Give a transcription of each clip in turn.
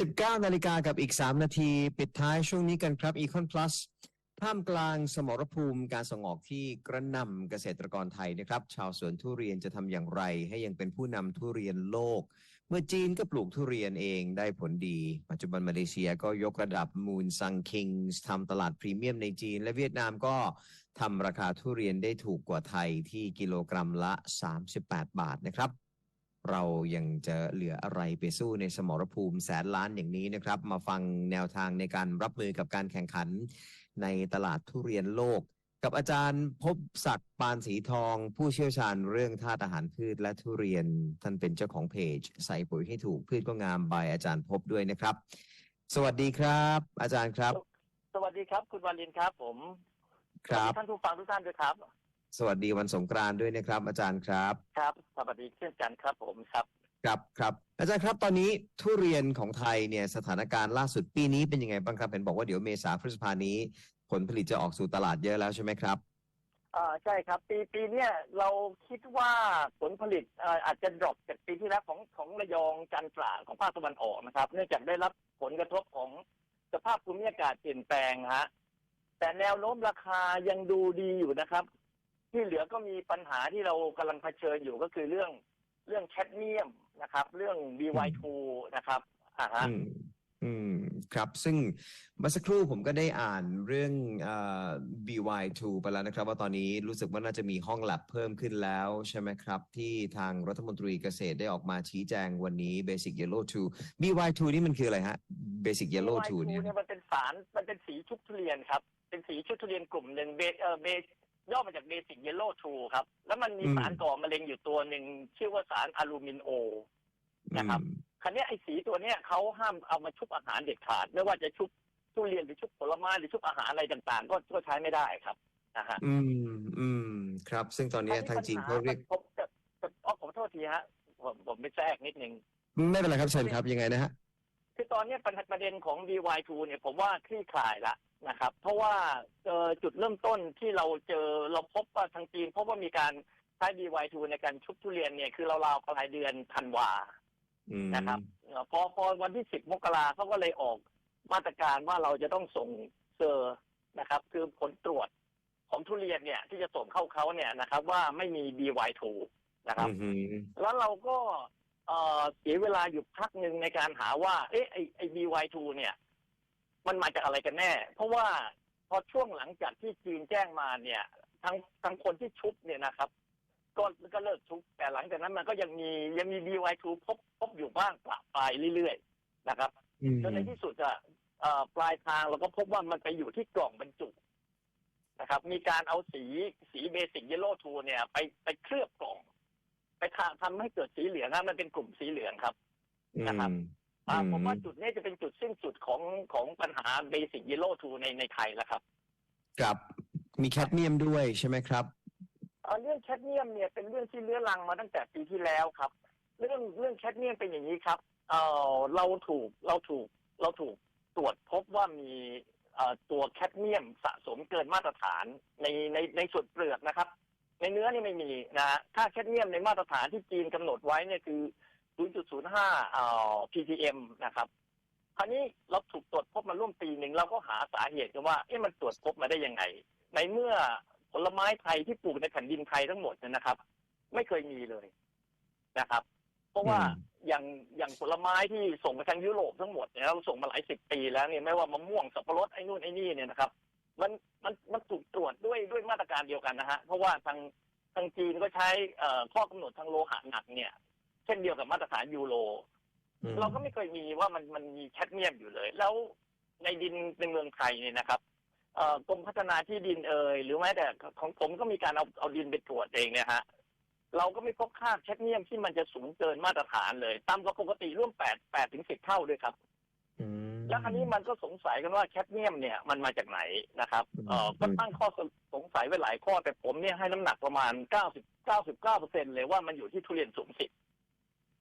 19 นาฬิกากับอีก 3 นาที ปิดท้ายช่วงนี้กันครับ Econ Plus ท่ามกลางสมรภูมิการส่งออกที่กระนำเกษตรกรไทยนะครับ ชาวสวนทุเรียนจะทำอย่างไร ให้ยังเป็นผู้นำทุเรียนโลก เมื่อจีนก็ปลูกทุเรียนเองได้ผลดี ปัจจุบันมาเลเซียก็ยกระดับมูนซังคิงทำตลาดพรีเมียมในจีน และเวียดนามก็ทำราคาทุเรียนได้ถูกกว่าไทยที่กิโลกรัมละ 38 บาทนะครับ เรายังจะเหลืออะไรไปสู้ในสมรภูมิแสนล้านอย่างนี้นะครับ มาฟังแนวทางในการรับมือกับการแข่งขันในตลาดทุเรียนโลก กับอาจารย์พบศักดิ์ปานสีทอง ผู้เชี่ยวชาญเรื่องธาตุอาหารพืชและทุเรียน ท่านเป็นเจ้าของเพจ ใส่ปุ๋ยให้ถูกพืชก็งามบายอาจารย์พบด้วยนะครับ สวัสดีครับ อาจารย์ครับ สวัสดีครับ คุณวาลินครับ ผมครับสวัสดีท่านผู้ฟังทุกท่านด้วยครับ สวัสดีวันสงกรานต์ด้วยนะครับ อาจารย์ครับ ครับสวัสดีเช่นกันครับผมครับครับครับอาจารย์ครับตอนนี้ทุเรียนของไทยเนี่ยสถานการณ์ล่าสุดปีนี้เป็นยังไงบ้างครับเห็นบอกว่าเดี๋ยวเมษาพฤษภานี้ ผลผลิตจะออกสู่ตลาดเยอะแล้วใช่ไหมครับอ่าใช่ครับ ปีปีเนี้ยเราคิดว่าผลผลิตเอ่ออาจจะดรอปจากปีที่แล้วของของระยองจันทราของภาคตะวันออกนะครับ เนื่องจากได้รับผลกระทบของสภาพภูมิอากาศเปลี่ยนแปลงฮะแต่แนวโน้มราคายังดูดีอยู่นะครับ ที่เหลือก็มีปัญหาที่เรากำลังเผชิญอยู่ก็คือเรื่องเรื่องแคดเมียมนะครับ เรื่อง BY2 นะครับอ่าฮะอืมอืมครับ ซึ่งเมื่อสักครู่ผมก็ได้อ่านเรื่องเอ่อ BY2 ไปแล้วนะครับ ว่าตอนนี้รู้สึกว่าน่าจะมีห้องแลบเพิ่มขึ้นแล้วใช่ไหมครับ ที่ทางรัฐมนตรีเกษตรได้ออกมาชี้แจงวันนี้ Basic Yellow 2 BY2 นี่มันคืออะไรฮะ Basic Yellow 2 BY2 เนี่ยเนี่ยมันเป็นสารมันเป็นสีชุบทุเรียนครับ เป็นสีชุบทุเรียนกลุ่มหนึ่งเบเออเบ ย่อมาจากเบสิกเยลโล่ทูครับ แล้วมันมีอืมสารก่อมะเร็งอยู่ตัวหนึ่งชื่อว่าสารอะลูมินโอนะครับอืมคันนี้ยไอ้สีตัวเนี้ยเขาห้ามเอามาชุบอาหารเด็ดขาด ไม่ว่าจะชุบทุเรียนหรือชุบผลไม้หรือชุบอาหารอะไรต่างๆ ก็ก็ใช้ไม่ได้ครับนะฮะอืมอืม ครับ ซึ่งตอนนี้ทางจีนเขาเรียกผมจะจะอ๋อขอโทษทีฮะผมผมไม่แทรกนิดนึงไม่เป็นไรครับเชิญครับยังไงนะฮะคือตอนนี้ประประเด็นของ DY2 เนี่ยผมว่าคลี่คลายละ นะครับ เพราะว่าเจอจุดเริ่มต้นที่เราเจอเราพบว่าทางจีนพบว่ามีการใช้ DY2 ในการชุบทุเรียนเนี่ยคือเราราวๆปลายเดือนธันวาอืมนะครับเอ่อพอพอวันที่10มกราเขาก็เลยออกมาตรการว่าเราจะต้องส่งเซอร์นะครับ คือผลตรวจของทุเรียนเนี่ย ที่จะส่งเข้าเขาเนี่ยนะครับ ว่าไม่มี DY2 นะครับอืมแล้วเราก็เอ่อเสียเวลาอยู่พักหนึ่งในการหาว่า เอ๊ะไอไอ BY2 เนี่ย มันมาจากอะไรกันแน่ เพราะว่าพอช่วงหลังจากที่จีนแจ้งมาเนี่ยทั้งทั้งคนที่ชุบเนี่ยนะครับ ก็ก็เลิกชุบแต่หลังจากนั้นมันก็ยังมียังมี BY2 พบพบอยู่บ้างปะปลายเรื่อยๆนะครับอืมจนในที่สุดอะเอ่อปลายทางเราก็พบว่ามันไปอยู่ที่กล่องบรรจุนะครับ มีการเอาสีสีเบสิกเยลโล่ทูเนี่ย ไปไปเคลือบกล่อง ไปทำทำให้เกิดสีเหลืองนะมันเป็นกลุ่มสีเหลืองครับนะครับ อ่าอืมผมว่าจุดนี้จะเป็นจุดสิ้นสุดของของปัญหาเบสิกเยลโล่ทูในในไทยแล้วครับกับมีแคดเมียมด้วยใช่ไหมครับเอ่อเรื่องแคดเมียมเนี่ยเป็นเรื่องที่เลื้อรังมาตั้งแต่ปีที่แล้วครับ เรื่องเรื่องแคดเมียมเป็นอย่างนี้ครับเอ่อเราถูกเราถูกเราถูกตรวจพบว่ามีเอ่อตัวแคดเมียมสะสมเกินมาตรฐานในในในส่วนเปลือกนะครับ ในเนื้อนี่ไม่มีนะฮะค่าแคดเมียมในมาตรฐานที่จีนกำหนดไว้เนี่ยคือ 0.05เอ่อ ppm นะครับ คราวนี้เราถูกตรวจพบมาร่วมปีหนึ่งเราก็หาสาเหตุกันว่า เอ๊ะมันตรวจพบมาได้ยังไง ในเมื่อผลไม้ไทยที่ปลูกในแผ่นดินไทยทั้งหมดเนี่ยนะครับ ไม่เคยมีเลยนะครับ เพราะว่าอืมอย่างอย่างผลไม้ที่ส่งไปทางยุโรปทั้งหมดเนี่ยเราส่งมาหลายสิบปีแล้วเนี่ยไม่ว่ามะม่วงสับปะรดไอ้นู่นไอ้นี่เนี่ยนะครับ มันมันมันถูกตรวจด้วยด้วยมาตรการเดียวกันนะฮะเพราะว่าทางทางจีนก็ใช้เอ่อข้อกำหนดทางโลหะหนักเนี่ย เช่นเดียวกับมาตรฐานยูโรอืมเราก็ไม่เคยมีว่ามันมันมีแคดเมียมอยู่เลย แล้วในดินในเมืองไทยเนี่ยนะครับเอ่อกรมพัฒนาที่ดินเอ่ยหรือแม้แต่ของผมก็มีการเอาเอาดินไปตรวจเองเนี่ยฮะเราก็ไม่พบค่าแคดเมียมที่มันจะสูงเกินมาตรฐานเลยต่ำกว่าปกติร่วมแปดแปดถึงสิบเท่าด้วยครับอืมแล้วคราวนี้มันก็สงสัยกันว่าแคดเมียมเนี่ยมันมาจากไหนนะครับเอ่ออืมก็ตั้งข้อสงสัยไว้หลายข้อแต่ผมเนี่ยให้น้ำหนักประมาณเก้าสิบเก้าสิบเก้าเปอร์เซ็นเลยว่ามันอยู่ที่ทุเรียนสูงสิทธิ์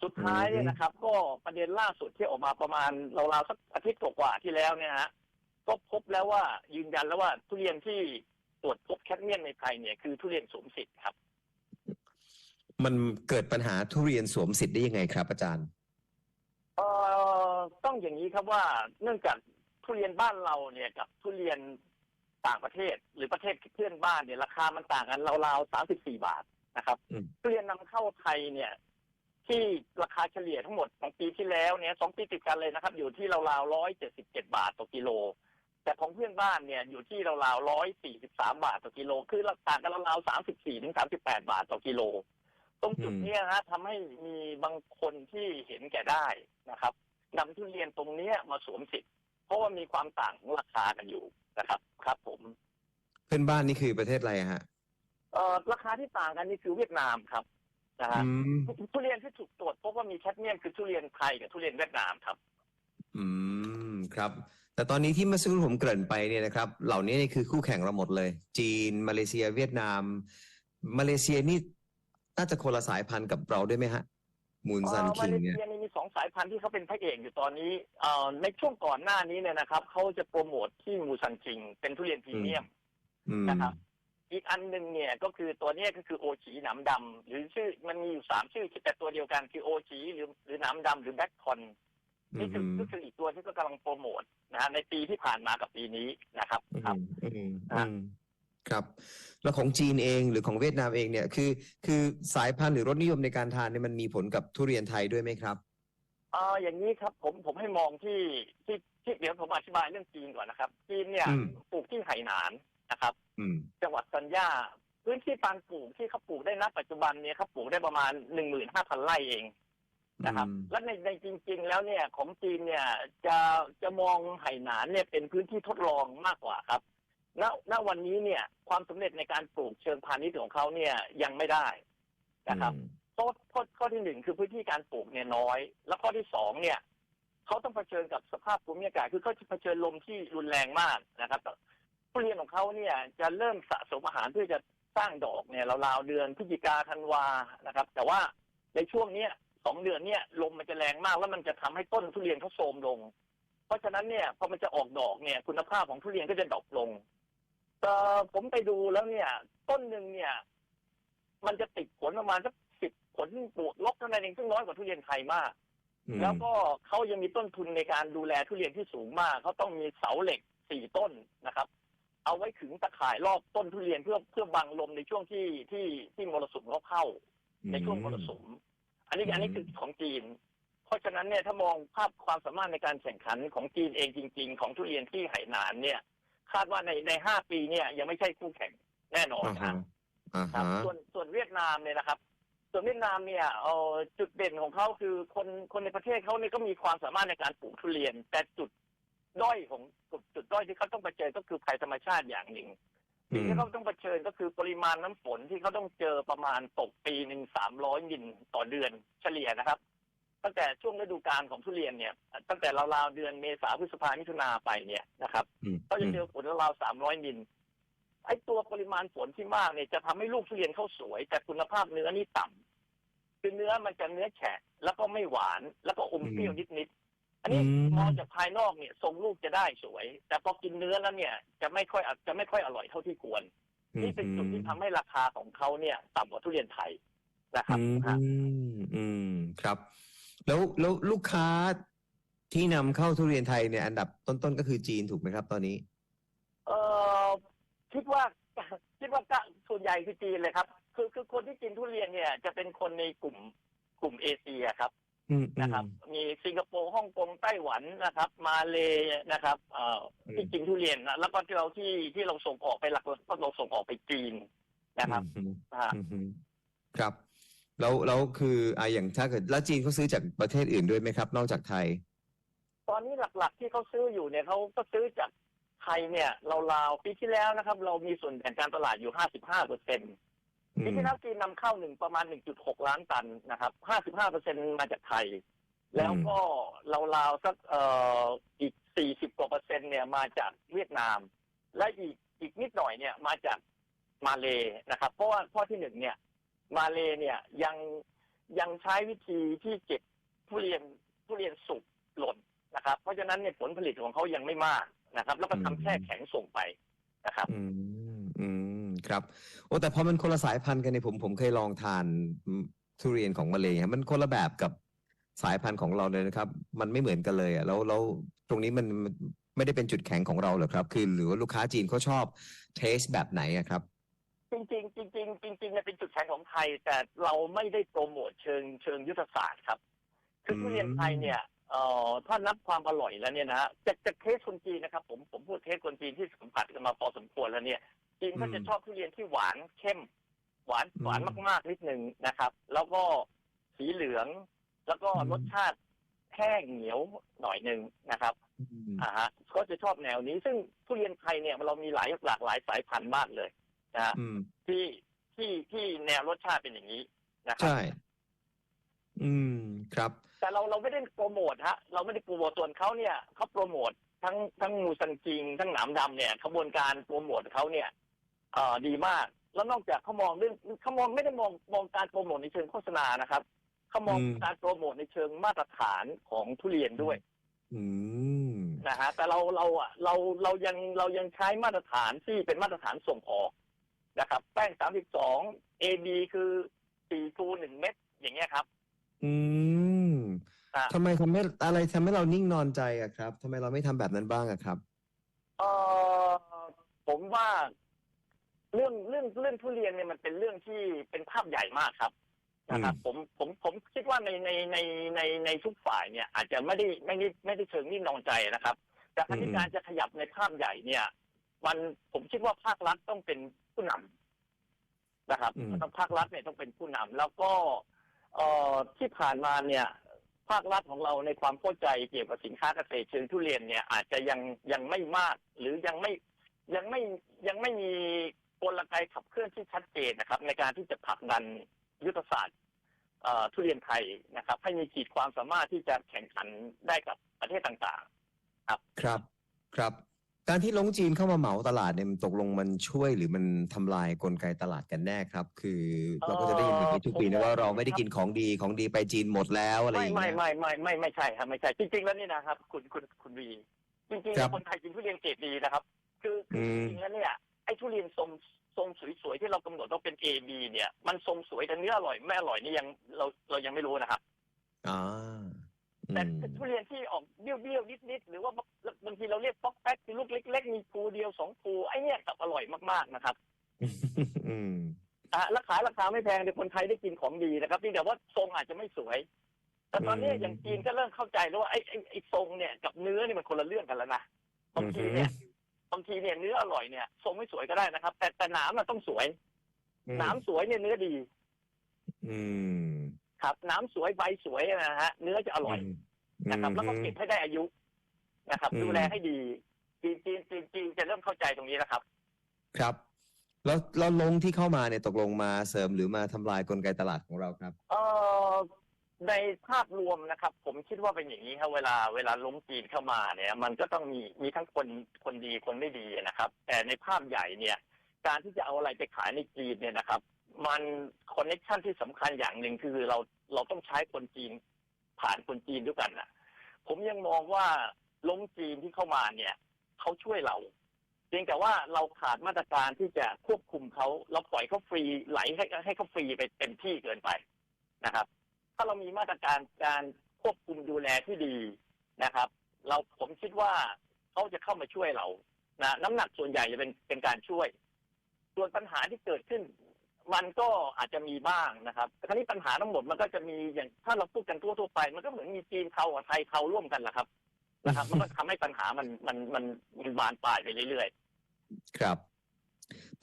สุดท้ายเนี่ยนะครับ ก็ประเด็นล่าสุดที่ออกมาประมาณราวๆสักอาทิตย์กว่าๆที่แล้วเนี่ยฮะก็พบแล้วว่ายืนยันแล้วว่าทุเรียนที่ตรวจพบแคดเมียมในไทยเนี่ยคือทุเรียนสูงสิทธิ์ครับ มันเกิดปัญหาทุเรียนสวมสิทธิ์ได้ยังไงครับ อาจารย์เอ่อต้องอย่างนี้ครับว่าเนื่องจากทุเรียนบ้านเราเนี่ยกับทุเรียนต่างประเทศหรือประเทศเพื่อนบ้านเนี่ยราคามันต่างกันราวๆสามสิบสี่บาทนะครับอืมทุเรียนนำเข้าไทยเนี่ย ที่ราคาเฉลี่ยทั้งหมดของปีที่แล้วเนี่ยสองปีติดกันเลยนะครับ อยู่ที่ราวๆร้อยเจ็ดสิบเจ็ดบาทต่อกิโล แต่ของเพื่อนบ้านเนี่ยอยู่ที่ราวๆร้อยสี่สิบสามบาทต่อกิโล คือต่างกันราวๆสามสิบสี่ถึงสามสิบแปดบาทต่อกิโล ตรงจุดเนี้ยนะทำให้มีบางคนที่เห็นแก่ได้นะครับนำทุเรียนตรงเนี้ยมาสวมสิทธิ์เพราะว่ามีความต่างของราคากันอยู่นะครับ ครับ ผมเพื่อนบ้านนี่คือประเทศอะไรฮะเอ่อราคาที่ต่างกันนี่คือเวียดนามครับ นะฮะอืมทุทุเรียนที่ถูกตรวจพบว่ามีแคดเมียมคือทุเรียนไทยกับทุเรียนเวียดนามครับ อืมครับ แต่ตอนนี้ที่เมื่อสักครู่ผมเกริ่นไปเนี่ยนะครับ เหล่านี้นี่คือคู่แข่งเราหมดเลย จีน มาเลเซีย เวียดนาม มาเลเซียนี่น่าจะคนละสายพันธุ์กับเราด้วยไหมฮะ มูนซันเอ่อคิมางเลเนี่ยเซียนี่มีสองสายพันธุ์ที่เขาเป็นพระเอกอยู่ตอนนี้เอ่อในช่วงก่อนหน้านี้เนี่ยนะครับเขาจะโปรโมทที่มูซันคิง เป็นทุเรียนพรีเมียมอืมนะครับ อีกอันหนึ่งเนี่ยก็คือตัวเนี้ยก็คือโอชีหนามดำหรือชื่อมันมีอยู่สามชื่อแต่ตัวเดียวกันคือโอชีหรือหรือหนามดำหรือแบ็คคอนนี่คืออืมก็คืออีกตัวที่ก็กำลังโปรโมทนะฮะในปีที่ผ่านมากับปีนี้นะครับอืครับมอืมครัอืบมครับ แล้วของจีนเองหรือของเวียดนามเองเนี่ยคือ คือสายพันธุ์หรือรสนิยมในการทานเนี่ยมันมีผลกับทุเรียนไทยด้วยไหมครับเอ่ออย่างนี้ครับผมผมให้มองที่ที่ที่เดี๋ยวผมอธิบายเรื่องจีนก่อนนะครับ จีนเนี่ยอืมปลูกที่ไหหนาน นะครับอืมจังหวัดซันย่าพื้นที่การปลูกที่เขาปลูกได้ณปัจจุบันเนี่ยเขาปลูกได้ประมาณหนึ่งหมื่นห้าพันไร่เองนะครับอืมและในในจริง ๆ แล้วเนี่ยของจีนเนี่ยจะจะมองไหหนานเนี่ยเป็นพื้นที่ทดลองมากกว่าครับณณวันนี้เนี่ยความสำเร็จในการปลูกเชิงพาณิชย์ของเขาเนี่ยยังไม่ได้นะครับข้อข้อข้อที่หนึ่งคือพื้นที่การปลูกเนี่ยน้อย แล้วข้อที่สองเนี่ยเขาต้องเผชิญกับสภาพภูมิอากาศคือเขาจะเผชิญลมที่รุนแรงมากนะครับ ทุเรียนของเขาเนี่ยจะเริ่มสะสมอาหารเพื่อจะสร้างดอกเนี่ยราวๆเดือนพฤศจิกาธันวานะครับ แต่ว่าในช่วงเนี้ยสองเดือนเนี่ยลมมันจะแรงมากแล้วมันจะทำให้ต้นทุเรียนเขาโทรมลง เพราะฉะนั้นเนี่ยพอมันจะออกดอกเนี่ยคุณภาพของทุเรียนก็จะดรอปลงแต่ผมไปดูแล้วเนี่ย ต้นหนึ่งเนี่ย มันจะติดผลประมาณสักสิบผลบวกลบเท่านั้นเองซึ่งน้อยกว่าทุเรียนไทยมากอืมแล้วก็เขายังมีต้นทุนในการดูแลทุเรียนที่สูงมากเขาต้องมีเสาเหล็กสี่ต้นนะครับ เอาไว้ขึงตะข่ายรอบต้นทุเรียนเพื่อเพื่อบังลมในช่วงที่ที่ที่มรสุมเขาเข้า ในช่วงมรสุม อันนี้อืมอันนี้คือของจีน เพราะฉะนั้นเนี่ยถ้ามองภาพความสามารถในการแข่งขันของจีนเองจริง ๆ ของทุเรียนที่ไหหนานเนี่ย คาดว่าในในห้าปีเนี่ยยังไม่ใช่คู่แข่งแน่นอนอ่านะฮะอ่าครับฮะส่วนส่วนเวียดนามเนี่ยนะครับ ส่วนเวียดนามเนี่ยเอ่อจุดเด่นของเขาคือคนคนในประเทศเขาเนี่ยก็มีความสามารถในการปลูกทุเรียน แต่จุด ด้อยของจุดจุดด้อยที่เขาต้องเผชิญก็คือภัยธรรมชาติอย่างหนึ่งอืสิ่งมที่เขาต้องเผชิญก็คือปริมาณน้ำฝนที่เขาต้องเจอประมาณตกปีหนึ่งสามร้อยมิลต่อเดือนเฉลี่ยนะครับ ตั้งแต่ช่วงฤดูกาลของทุเรียนเนี่ย ตั้งแต่ราวๆเดือนเมษาพฤษภามิถุนาไปเนี่ยนะครับอืมก็จะเจอฝนราวๆสามร้อยมิลไอ้ตัวปริมาณฝนที่มากเนี่ยจะทำให้ลูกทุเรียนเขาสวย แต่คุณภาพเนื้อนี่ต่ำคือเนื้อมันจะเนื้อแฉะแล้วก็ไม่หวานแล้วก็อมเปรี้ยวนิดๆ อันนี้อืม มองจากภายนอกเนี่ยทรงลูกจะได้สวย แต่พอกินเนื้อแล้วเนี่ยจะไม่ค่อยจะไม่ค่อยอร่อยเท่าที่ควร นี่เป็นจุดที่ทำให้ราคาของเขาเนี่ยต่ำกว่าทุเรียนไทยนะครับอืมฮะ อืมครับ แล้วแล้วลูกค้าที่นำเข้าทุเรียนไทยเนี่ยอันดับต้นๆก็คือจีนถูกไหมครับ ตอนนี้ เออคิดว่าคิดว่าก็ส่วนใหญ่คือจีนเลยครับ คือคือคนที่กินทุเรียนเนี่ยจะเป็นคนในกลุ่มกลุ่มเอเชียครับ อืม นะครับ มีสิงคโปร์ฮ่องกงไต้หวันนะครับ มาเลนะครับเอ่ออม ที่กินทุเรียนนะแล้วก็ที่เราที่ที่เราส่งออกไปหลักๆก็เราส่งออกไปจีนนะครับอืมนะฮะอืมอืมครับแล้วแล้วคืออ่าอย่างถ้าเกิดแล้วจีนเขาซื้อจากประเทศอื่นด้วยไหมครับ นอกจากไทย ตอนนี้หลักๆที่เขาซื้ออยู่เนี่ยเขาก็ซื้อจากไทยเนี่ยราวๆปีที่แล้วนะครับ เรามีส่วนแบ่งการตลาดอยู่ 55เปอร์เซ็นต์ อืปีมที่แล้วจีนนำเข้าหนึ่งประมาณ 1.6 ล้านตันนะครับ 55เปอร์เซ็นต์มาจากไทย แล้วก็ราวๆสักเอ่ออีก 40 กว่าเปอร์เซ็นต์เนี่ยมาจากเวียดนาม และอีกอีกนิดหน่อยเนี่ยมาจากมาเลนะครับ เพราะว่าข้อที่หนึ่งเนี่ย มาเลเนี่ยยังยังใช้วิธีที่เก็บทุเรียนทุเรียนสุกหล่นนะครับ เพราะฉะนั้นเนี่ยผลผลิตของเขายังไม่มากนะครับ แล้วก็ทำแช่แข็งส่งไปนะครับอืมอืม ครับโอ้แต่พอมันคนละสายพันธุ์กันเนี่ยผมผมเคยลองทานอืมทุเรียนของมาเลยฮะมันคนละแบบกับสายพันธุ์ของเราเลยนะครับ มันไม่เหมือนกันเลยอะแล้วแล้วตรงนี้มันมันไม่ได้เป็นจุดแข็งของเราเหรอครับ คือหรือว่าลูกค้าจีนเขาชอบเทสแบบไหนอะครับจริงๆจริงๆจริงๆเนี่ยเป็นจุดแข็งของไทย แต่เราไม่ได้โปรโมทเชิงเชิงยุทธศาสตร์ครับ คืออืมทุเรียนไทยเนี่ยเอ่อถ้านับความอร่อยแล้วเนี่ยนะฮะจากจากเทสคนจีนนะครับ ผมผมพูดเทสคนจีนที่สัมผัสกันมาพอสมควรแล้วเนี่ย จีนก็จะชอบทุเรียนที่หวานเข้ม หวานหวานมากๆนิดนึงนะครับ แล้วก็สีเหลือง แล้วก็รสชาติแห้งเหนียวหน่อยหนึ่งนะครับอืมอ่าฮะก็จะชอบแนวนี้ ซึ่งทุเรียนไทยเนี่ยเรามีหลายหลากหลายสายพันธุ์มากเลยนะฮะอืมที่ที่ที่แนวรสชาติเป็นอย่างนี้นะครัใช่อืมครับ แต่เราเราไม่ได้โปรโมทฮะ เราไม่ได้โปรโมทส่วนเขาเนี่ยเขาโปรโมททั้งทั้งมูซันจิง ทั้งหนามดำเนี่ยขบวนการโปรโมทเขาเนี่ยเอ่อดีมาก แล้วนอกจากเขามองเรื่องเขามองไม่ได้มองมองการโปรโมทในเชิงโฆษณานะครับเขามองอืม การโปรโมทในเชิงมาตรฐานของทุเรียนด้วยอืม นะฮะแต่เราเราอะเราเรายังเรายังใช้มาตรฐานที่เป็นมาตรฐานส่งออกนะครับ แป้งสามสิบสอง AB คือสี่ฟูหนึ่งเม็ดอย่างเงี้ยครับ อืมอะ ทำไมทำให้อะไรทำให้เรานิ่งนอนใจอะครับทำไมเราไม่ทำแบบนั้นบ้างอะครับ เออผมว่า เรื่องเรื่องเรื่องทุเรียนเนี่ยมันเป็นเรื่องที่เป็นภาพใหญ่มากครับนะครับผมผมผมคิดว่าในในในในในทุกฝ่ายเนี่ย อาจจะไม่ได้ไม่ได้ไม่ได้เชิงนิ่งนอนใจนะครับ แต่การที่อืมการจะขยับในภาพใหญ่เนี่ย มันผมคิดว่าภาครัฐต้องเป็นผู้นำนะครับต้องภาครัฐเนี่ยต้องเป็นผู้นำแล้วก็เอ่อที่ผ่านมาเนี่ย ภาครัฐของเราในความเข้าใจเกี่ยวกับสินค้าเกษตรเชิงทุเรียนเนี่ยอาจจะยังยังไม่มาก หรือยังไม่ยังไม่ยังไม่มี กลไกขับเคลื่อนที่ชัดเจนนะครับ ในการที่จะผลักดันยุทธศาสตร์เอ่อทุเรียนไทยนะครับ ให้มีขีดความสามารถที่จะแข่งขันได้กับประเทศต่างครับครับ การที่ลงจีนเข้ามาเหมาตลาดเนี่ยมันตกลงมันช่วยหรือมันทำลายกลไกตลาดกันแน่ครับ คือเราก็จะได้ยินแบบนี้ทุกปีนะว่าเราไม่ได้กินของดีของดีไปจีนหมดแล้วๆอะไรอไม่ย่างไม่เงี้ยไม่ไม่ไม่ไม่ใช่ครับไม่ใช่จริงๆแล้วนี่นะครับ คุณคุณคุณวีจริงๆครัแล้บวคนไทยกินทุเรียนเกรดดีนะครับ คือคืออมจริงๆแล้วเนี่ยไอ้ทุเรียนทรงทรงสวยๆที่เรากำหนดว่าเป็น A B เนี่ย มันทรงสวยแต่เนื้ออร่อยไม่อร่อยนี่ยังเราเรายังไม่รู้นะครับอ่าอืแต่มทุเรียนที่ออกเบี้ยวๆนิดๆหรือว่าบางทีเราเรียกป๊อกแป๊กคือลูกเล็ก ๆ มีภูเดียวสองภูไอ้เนี่ยกลับอร่อยมากๆนะครับ อืมอะราคาราคาไม่แพงเดี๋ยวคนไทยได้กินของดีนะครับเพียงแต่ว่าทรงอาจจะไม่สวย แต่ตอนนี้อืมอย่างจีนก็เริ่มเข้าใจแล้วว่าไอ้ไอ้ไอ้ทรงเนี่ยกับเนื้อนี่มันคนละเรื่องกันแล้วนะบางทีเนี่ย บางทีเนี่ยเนื้ออร่อยเนี่ยทรงไม่สวยก็ได้นะครับ แต่แต่หนามมันต้องสวย หนามสวยเนี่ยเนื้อดี อืม ครับหนามสวยใบสวยนะฮะเนื้อจะอร่อยมนะครับ แล้วก็เก็บให้ได้อายุนะครับอืมดูแลให้ดีจีนจีนจีนจีนจะเริ่มเข้าใจตรงนี้แล้วครับ ครับแล้วแล้วลงที่เข้ามาเนี่ยตกลงมาเสริมหรือมาทำลายกลไกตลาดของเราครับ เอ่อ ในภาพรวมนะครับ ผมคิดว่าเป็นอย่างนี้ครับเวลาเวลาล้มจีนเข้ามาเนี่ย มันก็ต้องมีมีทั้งคนคนดีคนไม่ดีนะครับ แต่ในภาพใหญ่เนี่ย การที่จะเอาอะไรไปขายในจีนเนี่ยนะครับ มันคอนเน็ชันที่สำคัญอย่างหนึ่งคือเราเราต้องใช้คนจีนผ่านคนจีนด้วยกันนะผมยังมองว่าล้มจีนที่เข้ามาเนี่ยเขาช่วยเราเพียงแต่ว่าเราขาดมาตรการที่จะควบคุมเขาเราปล่อยเขาฟรีไหลให้ให้เขาฟรีไปเต็มที่เกินไปนะครับาเรามีมาตรการการควบคุมดูแลที่ดีนะครับ เราผมคิดว่าเขาจะเข้ามาช่วยเรานะน้ำหนักส่วนใหญ่จะเป็นเป็นการช่วย ส่วนปัญหาที่เกิดขึ้น มันก็อาจจะมีบ้างนะครับแต่คราวนี้ปัญหาทั้งหมดมันก็จะมีอย่างถ้าเราพูดกันทั่วๆไป มันก็เหมือนมีจีนเทากับไทยเทาร่วมกันแหละครับนะครับ มันก็ทำให้ปัญหามันมันมันมันบานปลายไปเรื่อยๆ ครับ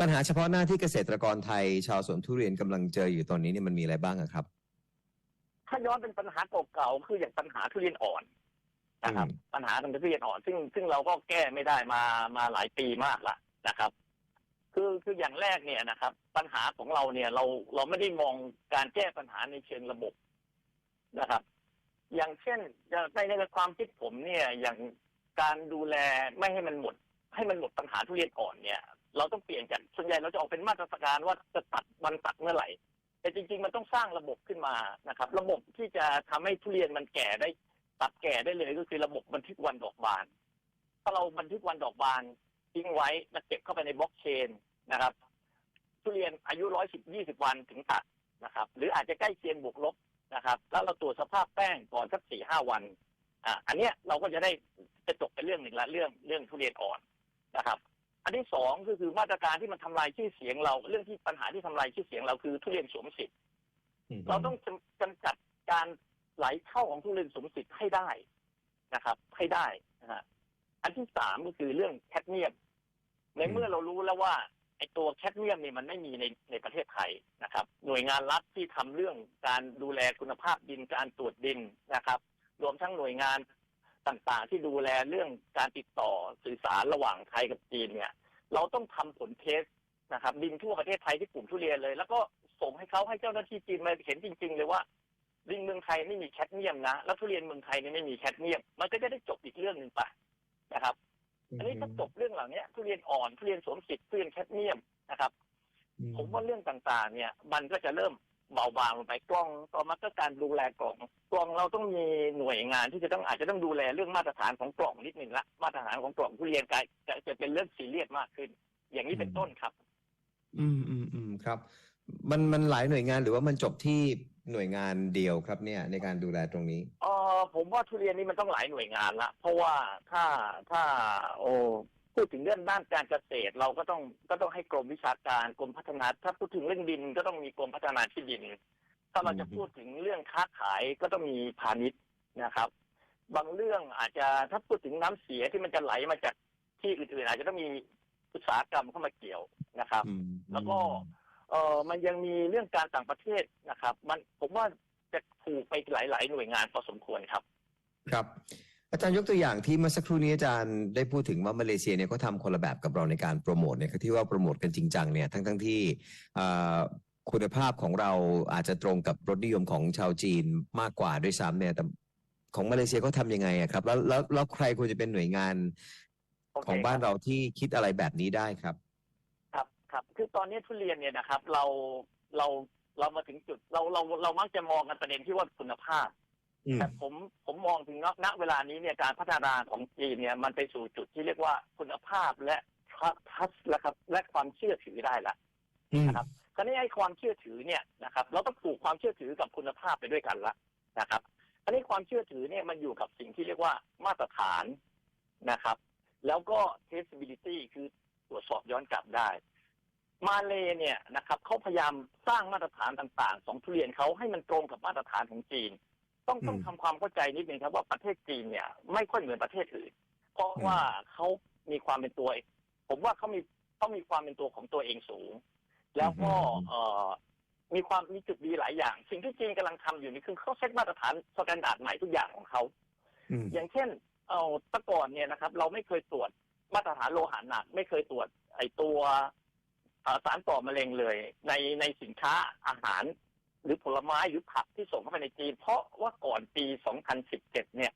ปัญหาเฉพาะหน้าที่เกษตรกรไทย ชาวสวนทุเรียนกำลังเจออยู่ตอนนี้เนี่ยมันมีอะไรบ้างครับ ถ้าย้อนเป็นปัญหาเก่าๆคืออย่างปัญหาทุเรียนอ่อนนะครับอืมปัญหาทางทุเรียนอ่อน ซึ่งซึ่งเราก็แก้ไม่ได้มามาหลายปีมากละนะครับ คือคืออย่างแรกเนี่ยนะครับ ปัญหาของเราเนี่ยเราเราไม่ได้มองการแก้ปัญหาในเชิงระบบนะครับ อย่างเช่นในในความคิดผมเนี่ย อย่างการดูแลไม่ให้มันหมด ให้มันหมดปัญหาทุเรียนอ่อนเนี่ย เราต้องเปลี่ยนจากส่วนใหญ่เราจะออกเป็นมาตรการว่าจะตัดวันตัดเมื่อไหร่ แต่จริง ๆ มันต้องสร้างระบบขึ้นมานะครับ ระบบที่จะทำให้ทุเรียนมันแก่ได้ตัดแก่ได้เลยก็คือระบบบันทึกวันดอกบาน ถ้าเราบันทึกวันดอกบานทิ้งไว้แล้วเก็บเข้าไปในบล็อกเชนนะครับ ทุเรียนอายุร้อยสิบยี่สิบวันถึงตัดนะครับ หรืออาจจะใกล้เคียงบวกลบนะครับ แล้วเราตรวจสภาพแป้งก่อนสักสี่ห้าวันอ่าอันเนี้ยเราก็จะได้จะจบเป็นเรื่องหนึ่งละเรื่องเรื่องทุเรียนอ่อนนะครับ อันที่สองก็คือมาตรการที่มันทำลายชื่อเสียงเรา เรื่องที่ปัญหาที่ทำลายชื่อเสียงเราคือทุเรียนสวมสิทธิ์เราต้องจำจำกัดการไหลเข้าของทุเรียนสมสิทธิ์ให้ได้นะครับ ให้ได้นะฮะอันที่สามก็คือเรื่องแคดเมียม ในเมื่อเรารู้แล้วว่าไอ้ตัวแคดเมียมเนี่ยมันไม่มีในในประเทศไทยนะครับ หน่วยงานรัฐที่ทำเรื่องการดูแลคุณภาพดินการตรวจดินนะครับ รวมทั้งหน่วยงาน ต่างๆ ที่ดูแลเรื่องการติดต่อสื่อสารระหว่างไทยกับจีนเนี่ย เราต้องทำผลเทสนะครับดินทั่วประเทศไทยที่ปลูกทุเรียนเลย แล้วก็ส่งให้เขาให้เจ้าหน้าที่จีนมาเห็นจริง ๆ เลยว่าดินเมืองไทยไม่มีแคดเมียมนะ แล้วทุเรียนเมืองไทยเนี่ยไม่มีแคดเมียม มันก็จะได้จบอีกเรื่องหนึ่งไปนะครับ อันนี้ถ้าจบเรื่องเหล่านี้ทุเรียนอ่อนทุเรียนสวมสิทธิ์ทุเรียนแคดเมียมนะครับ ผมว่าเรื่องต่างๆ เนี่ย มันก็จะเริ่ม เบาบางลงไปกล้องต่อมาก็การดูแลกล่องกล่องเราต้องมีหน่วยงานที่จะต้องอาจจะต้องดูแลเรื่องมาตรฐานของกล่องนิดหนึ่งละมาตรฐานของกล่องทุเรียนกลายจะจะเป็นเรื่องซีเรียสมากขึ้น อย่างนี้เป็นต้นครับ อืมอืมอืมครับ มันมันหลายหน่วยงานหรือว่ามันจบที่หน่วยงานเดียวครับเนี่ยในการดูแลตรงนี้เออผมว่าทุเรียนนี่มันต้องหลายหน่วยงานละเพราะว่าถ้าถ้าโอ้ พูดถึงเรื่องด้านการเกษตร เราก็ต้องก็ต้องให้กรมวิชาการกรมพัฒนา ถ้าพูดถึงเรื่องดินก็ต้องมีกรมพัฒนาที่ดิน ถ้าเราจะอืมพูดถึงเรื่องค้าขายก็ต้องมีพาณิชย์นะครับ บางเรื่องอาจจะถ้าพูดถึงน้ำเสียที่มันจะไหลมาจากที่อื่นๆอาจจะต้องมีอุตสาหกรรมเข้ามาเกี่ยวนะครับอืมแล้วก็เออมันยังมีเรื่องการต่างประเทศนะครับ มันผมว่าจะถูกไปหลาย ๆ หน่วยงานพอสมควรครับ ครับ อาจารย์ยกตัวอย่างที่เมื่อสักครู่นี้อาจารย์ได้พูดถึงว่ามาเลเซียเนี่ยเขาทำคนละแบบกับเราในการโปรโมทเนี่ยคือที่ว่าโปรโมทกันจริงจังเนี่ยทั้งทั้งที่คุณภาพของเราอาจจะตรงกับรสนิยมของชาวจีนมากกว่าด้วยซ้ำเนี่ยแต่ของมาเลเซียเขาทำยังไงครับแล้วแล้วแล้วใครควรจะเป็นหน่วยงานของบ้านรเราที่คิดอะไรแบบนี้ได้ครับ ครับครับคือตอนนี้ทุเรียนเนี่ยนะครับ เราเราเรามาถึงจุดเราเราเรามักจะมองกันประเด็นที่ว่าคุณภาพ แต่ผมผมมองถึงณณเวลานี้เนี่ยการพัฒนาของจีนเนี่ยมันไปสู่จุดที่เรียกว่าคุณภาพและทัศและครับ และความเชื่อถือได้ละอืมนะครับคราวนี้ไอ้ความเชื่อถือเนี่ยนะครับ เราต้องผูกความเชื่อถือกับคุณภาพไปด้วยกันละนะครับคราวนี้ความเชื่อถือเนี่ยมันอยู่กับสิ่งที่เรียกว่ามาตรฐานนะครับ แล้วก็ traceability คือตรวจสอบย้อนกลับได้ มาเลเนี่ยนะครับเขาพยายามสร้างมาตรฐานต่างๆ ของทุเรียนเขาให้มันตรงกับมาตรฐานของจีน ต้องต้องอืมทำความเข้าใจนิดนึงครับว่าประเทศจีนเนี่ยไม่ค่อยเหมือนประเทศอื่น เพราะอืมว่าเขามีความเป็นตัวผมว่าเขามีเขามีความเป็นตัวของตัวเองสูง แล้วก็เอ่อมีความมีจุดดีหลายอย่าง สิ่งที่จีนกำลังทำอยู่นี่คือเขาเซตมาตรฐานสแตนดาร์ดใหม่ทุกอย่างของเขาอืมอย่างเช่น เอาแตะก่อนเนี่ยนะครับ เราไม่เคยตรวจมาตรฐานโลหะหนัก ไม่เคยตรวจไอตัวเอ่อสารก่อมะเร็งเลย ในในสินค้าอาหาร หรือผลไม้หรือผักที่ส่งเข้าไปในจีน เพราะว่าก่อนปี 2017 เนี่ย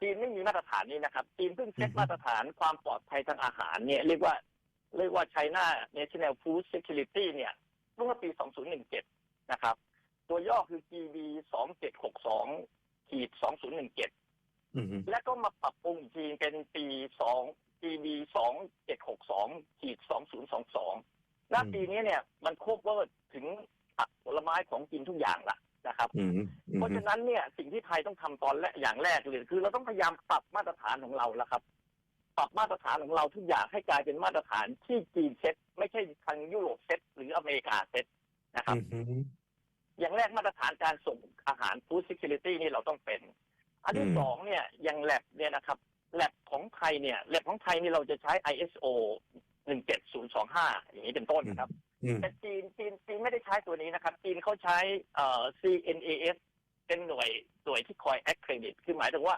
จีนไม่มีมาตรฐานนี้นะครับ จีนเพิ่งเซตอือฮึมาตรฐานความปลอดภัยทางอาหารเนี่ยเรียกว่าเรียกว่า China National Food Security เนี่ยเมื่อปี 2017 นะครับ ตัวย่อคือ GB 2762ขีด2017อืมและก็มาปรับปรุงอีกทีเป็นปี 2 GB 2762ขีด2022ณอืมปีนี้เนี่ยมันโคเวอร์ถึงผักผ ลไม้ของกินทุกอย่างละนะครับอืมอืมเพราะฉะนั้นเนี่ยสิ่งที่ไทยต้องทำตอนแรกอย่างแรกเลยคือ เราต้องพยายามปรับมาตรฐานของเราแล้วครับ ปรับมาตรฐานของเราทุกอย่างให้กลายเป็นมาตรฐานที่จีนเซ็ตไม่ใช่ทางยุโรปเซ็ตหรืออเมริกาเซ็ตนะครับอืมอย่างแรกมาตรฐานการส่งอาหาร food security นี่เราต้องเป็น อันที่อืมสองเนี่ยอย่างแลบเนี่ยนะครับแลบของไทยเนี่ยแลบของไทยนี่เราจะใช้ ISO 17025 อย่างนี้เป็นต้นนะครับอืมแต่จีนจีนจีน ไม่ได้ใช้ตัวนี้นะครับ จีนเขาใช้เอ่อ CNAS เป็นหน่วยหน่วยที่คอย accredit คือหมายถึงว่า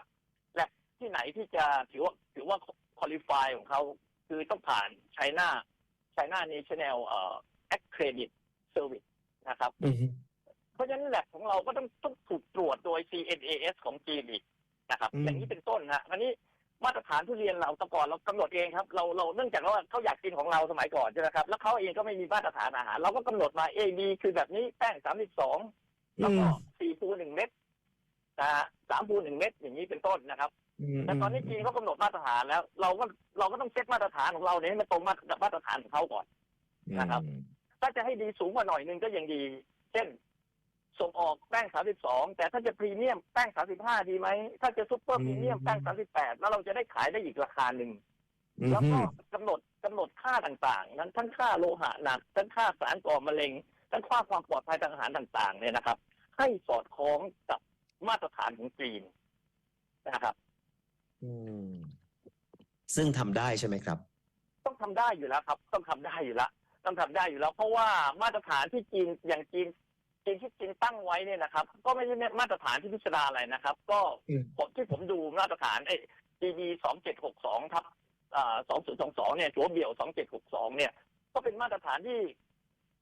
แลบที่ไหนที่จะถือว่าถือว่า qualify ของเขาคือต้องผ่าน China China National เอ่อ accredit service นะครับอืมเพราะฉะนั้นแลบของเราก็ต้องต้องถูกตรวจโดย CNAS ของจีนอีกนะครับอืมอย่างนี้เป็นต้นนะอันนี้ มาตรฐานทุเรียนเราแตะก่อนเรากำหนดเองครับเราเราเนื่องจากว่าเขาอยากกินของเราสมัยก่อนใช่ไหมครับแล้วเขาเองก็ไม่มีมาตรฐานอาหาร เราก็กำหนดมา A B คือแบบนี้แป้งสามสิบสองแล้วก็สี่ภูหนึ่งเม็ดนะฮะสามภูหนึ่งเม็ดอย่างนี้เป็นต้นนะครับมแต่ตอนนี้จีนเขากำหนดมาตรฐานแล้ว เราก็เราก็ต้องเซตมาตรฐานของเราเนี่ยให้มันตรงมากับมาตรฐานของเขาก่อน นะครับ ถ้าจะให้ดีสูงกว่าหน่อยนึงก็ยังดี เช่น ส่งออกแป้ง 32 แต่ถ้าจะพรีเมียมแป้ง 35 ดีไหม ถ้าจะซุปเปอร์พรีเมียมแป้ง 38 แล้วเราจะได้ขายได้อีกราคาหนึ่งอืมแล้วก็กำหนดกำหนดค่าต่างๆ นั้นทั้งค่าโลหะหนัก ทั้งค่าสารก่อมะเร็ง ทั้งค่าความปลอดภัยทางอาหารต่าง ๆ เนี่ยนะครับ ให้สอดคล้องกับมาตรฐานของจีนนะครับ อืม ซึ่งทำได้ใช่ไหมครับ ต้องทำได้อยู่แล้วครับ ต้องทำได้อยู่แล้วต้องทำได้อยู่แล้ว เพราะว่ามาตรฐานที่จีนอย่างจีน จีนที่จีนตั้งไว้เนี่ยนะครับ ก็ไม่ใช่มาตรฐานที่พิสดารอะไรนะครับ ก็อืมผมที่ผมดูมาตรฐานไอ้ GB สองเจ็ดหกสองทับสองศูนย์สองสองเนี่ยตัวเบี่ยวสองเจ็ดหกสองเนี่ย ก็เป็นมาตรฐานที่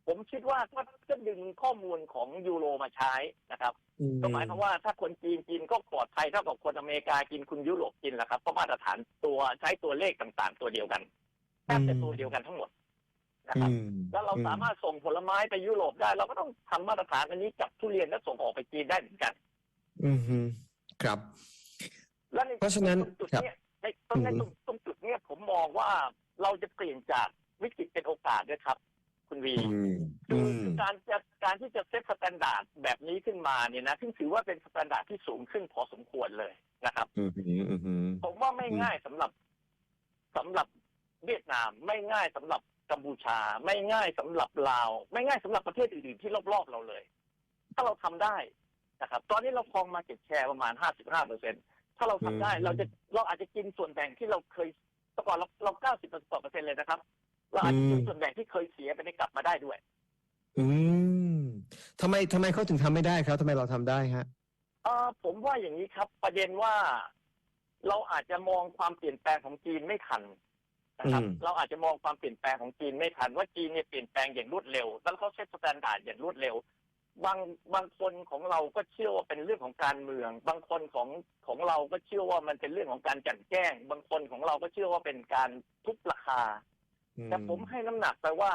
ผมคิดว่าก็จะดึงข้อมูลของยูโรมาใช้นะครับก็หมายความว่าถ้าคนจีนกินก็ปลอดภัยเท่ากับคนอเมริกากินคุณยุโรปกินแหละครับเพราะมาตรฐานตัวใช้ตัวเลขต่างๆ ตัวเดียวกันแทบจะตัวเดียวกันทั้งหมด นะครับอืมแล้วเราสามารถส่งผลไม้ไปยุโรปได้ เราก็ต้องทำมาตรฐานอันนี้กับทุเรียนแล้วส่งออกไปจีนได้เหมือนกัน อืมฮึครับ และในเพราะฉะนั้นตรงจุดครับเนี้ยในตรงในอืมตรงตรงจุดเนี้ยผมมองว่าเราจะเปลี่ยนจากวิกฤตเป็นโอกาสด้วยครับ คุณวีอืมคือือมคือการจะการที่จะเซตสแตนดาร์ดแบบนี้ขึ้นมาเนี่ยนะซึ่งถือว่าเป็นสแตนดาร์ดที่สูงขึ้นพอสมควรเลยนะครับอืมฮึอืมฮึผมว่าไม่อืมง่ายสำหรับสำหรับเวียดนามไม่ง่ายสำหรับ กัมพูชา ไม่ง่ายสำหรับลาว ไม่ง่ายสำหรับประเทศอื่นๆที่รอบๆเราเลย ถ้าเราทำได้นะครับ ตอนนี้เราครองมาเก็ตแชร์ประมาณห้าสิบห้าเปอร์เซ็นถ้าเราทำได้เราจะเราอาจจะกินส่วนแบ่งที่เราเคยแต่ก่อนเราเราเก้าสิบเปอร์เซ็นเลยนะครับ เราอาจจะกินส่วนแบ่งที่เคยเสียไปได้กลับมาได้ด้วย อืมทำไมทำไมเขาถึงทำไม่ได้ครับทำไมเราทำได้ฮะเออผมว่าอย่างนี้ครับ ประเด็นว่าเราอาจจะมองความเปลี่ยนแปลงของจีนไม่ทัน นะครับ อืม เราอาจจะมองความเปลี่ยนแปลงของจีนไม่ทันว่าจีนเนี่ยเปลี่ยนแปลงอย่างรวดเร็ว แล้วเขาเซตสแตนดาร์ดอย่างรวดเร็ว บางบางคนของเราก็เชื่อว่าเป็นเรื่องของการเมือง บางคนของของเราก็เชื่อว่ามันเป็นเรื่องของการกลันแกล้ง บางคนของเราก็เชื่อว่าเป็นการทุบราคาแต่ผมให้น้ำหนักไปว่า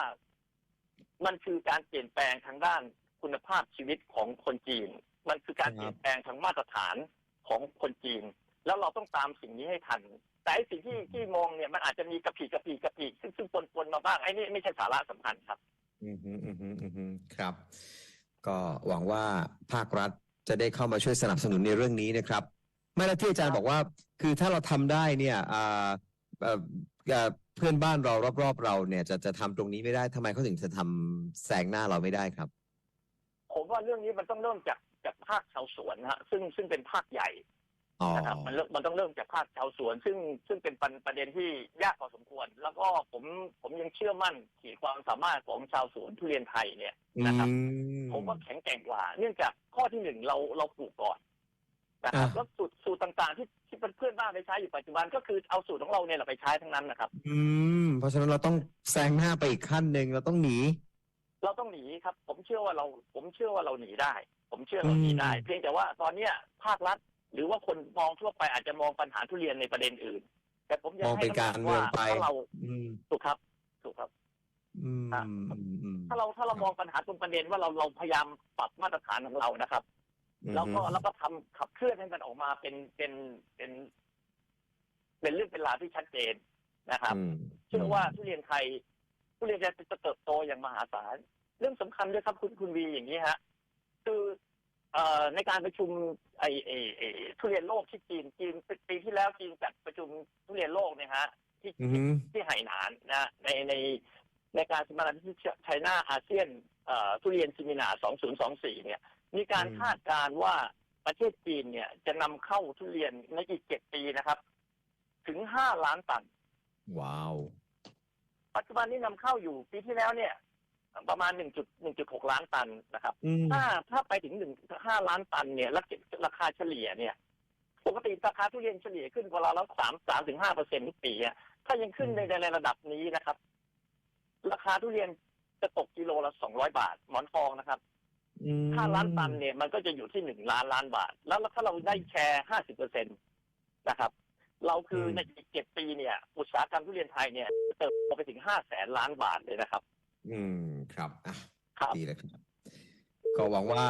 มันคือการเปลี่ยนแปลงทางด้านคุณภาพชีวิตของคนจีน มันคือการครับเปลี่ยนแปลงทางมาตรฐานของคนจีน แล้วเราต้องตามสิ่งนี้ให้ทัน แต่ไอ้สิ่งที่ที่มองเนี่ยมันอาจจะมีกระผีกระผีกระผีซึ่งซึ่งปนๆมาบ้างไอ้นี่ไม่ใช่สาระสำคัญครับ อืมฮึอืมฮึอืมฮึครับ ก็หวังว่าภาครัฐจะได้เข้ามาช่วยสนับสนุนในเรื่องนี้นะครับ ไม่และที่อาจารย์บอกว่า คือถ้าเราทำได้เนี่ยอ่าเอ่อเอ่อเพื่อนบ้านเรารอบๆ เราเนี่ย จะจะทำตรงนี้ไม่ได้ทำไมเขาถึงจะทำแซงหน้าเราไม่ได้ครับ ผมว่าเรื่องนี้มันต้องเริ่มจากจากภาคชาวสวนนะฮะซึ่งซึ่งเป็นภาคใหญ่อ๋อ นะครับมันเริ่มมันต้องเริ่มจากภาคชาวสวน ซึ่งซึ่งเป็นประประเด็นที่ยากพอสมควร แล้วก็ผมผมยังเชื่อมั่นขีดความสามารถของชาวสวนทุเรียนไทยเนี่ยนะครับอืผมว่าแข็งแกร่งกว่า เนื่องจากข้อที่หนึ่งเราเราปลูกก่อนนะครับอ่าแล้วสูตรสูตรต่างๆ ที่ที่เพื่อนบ้านไปใช้อยู่ปัจจุบันก็คือเอาสูตรของเราเนี่ยแหละไปใช้ทั้งนั้นนะครับ อืม เพราะฉะนั้นเราต้องแซงหน้าไปอีกขั้นหนึ่งเราต้องหนี เราต้องหนีครับ ผมเชื่อว่าเรา ผมเชื่อว่าเราหนีได้ ผมเชื่อเราหนีได้อืมเพียงแต่ว่าตอนเนี้ยภาครัฐ หรือว่าคนมองทั่วไปอาจจะมองปัญหาทุเรียนในประเด็นอื่น แต่ผมยังมองให้เป็นน้ำหกานัรกเมือว่างไปถ้าเราอืมถูกครับถูกครับอืมอะอืมอืมถ้าเราถ้าเรามองปัญหาตรงประเด็นว่าเราเราพยายามปรับมาตรฐานของเรานะครับ แล้วก็แล้วก็ทำขับเคลื่อนให้มันออกมาเป็นเป็นเป็น เป็นเรื่องเป็นราวที่ชัดเจนนะครับอืมเชื่อว่าทุเรียนไทยทุเรียนจะจะเติบโตอย่างมหาศาล เรื่องสำคัญด้วยครับคุณคุณวีอย่างนี้ฮะ คือเอ่อ ในการประชุมไอไอไอทุเรียนโลกที่จีนจีนปีที่แล้วจีนจัดประชุมทุเรียนโลกเนี่ยฮะที่อืมที่ไหหนานนะในในในการสมนาที่ไชน่าอาเซียนเอ่อทุเรียนซิมินา2024 เนี่ย มีการอืมคาดการณ์ว่าประเทศจีนเนี่ยจะนำเข้าทุเรียนในอีกเจ็ดปีนะครับ ถึง5ล้านตัน ว้าว ปัจจุบันนี้นำเข้าอยู่ปีที่แล้วเนี่ย ประมาณ 1.1.6 ล้านตันนะครับ อืม ถ้าถ้าไปถึง 1.5 ล้านตันเนี่ยราคาราคาเฉลี่ยเนี่ย ปกติราคาทุเรียนเฉลี่ยขึ้นกว่าเราแล้วสามสามถึงห้าเปอร์เซ็นต์ทุกปีอะถ้ายังขึ้นในในระดับนี้นะครับ ราคาทุเรียนจะตกกิโลละสองร้อยบาท หมอนทองนะครับ อืมถ้าล้านตันเนี่ยมันก็จะอยู่ที่หนึ่งล้านล้านบาท แล้วถ้าเราได้แชร์ห้าสิบเปอร์เซ็นตนะครับ เราคือในอีกเจ็ดปีเนี่ย อุตสาหกรรมทุเรียนไทยเนี่ยเติบโตไปถึงห้าแสนล้านบาทเลยนะครับ อืมครับอะครับดีเลยครับ ก็หวังว่า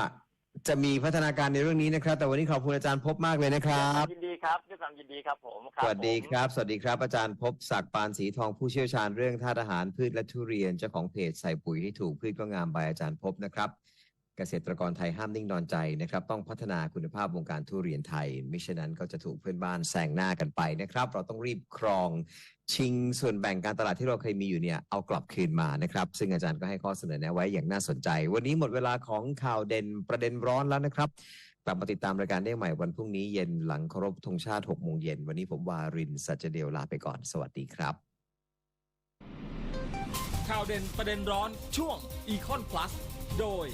จะมีพัฒนาการในเรื่องนี้นะครับ แต่วันนี้ขอบคุณอาจารย์พบมากเลยนะครับ ยินดีครับด้วยความยินดีครับผมสวัสดีครับ สวัสดีครับ อาจารย์พบศักดิ์ปานสีทองผู้เชี่ยวชาญเรื่องธาตุอาหารพืชและทุเรียนเจ้าของเพจใส่ปุ๋ยให้ถูกพืชก็งามใบอาจารย์พบนะครับ เกษตรกรไทยห้ามนิ่งนอนใจนะครับต้องพัฒนาคุณภาพวงการทุเรียนไทย มิฉะนั้นก็จะถูกเพื่อนบ้านแซงหน้ากันไปนะครับ เราต้องรีบครองชิงส่วนแบ่งการตลาดที่เราเคยมีอยู่เนี่ยเอากลับคืนมานะครับ ซึ่งอาจารย์ก็ให้ข้อเสนอแนะไว้อย่างน่าสนใจ วันนี้หมดเวลาของข่าวเด่นประเด็นร้อนแล้วนะครับกลับมาติดตามรายการได้ใหม่วันพรุ่งนี้เย็นหลังเคารพธงชาติ6โมงเย็นวันนี้ผมวารินสัจเดียวลาไปก่อนสวัสดีครับ ข่าวเด่นประเด็นร้อนช่วง e c o n Plus โดย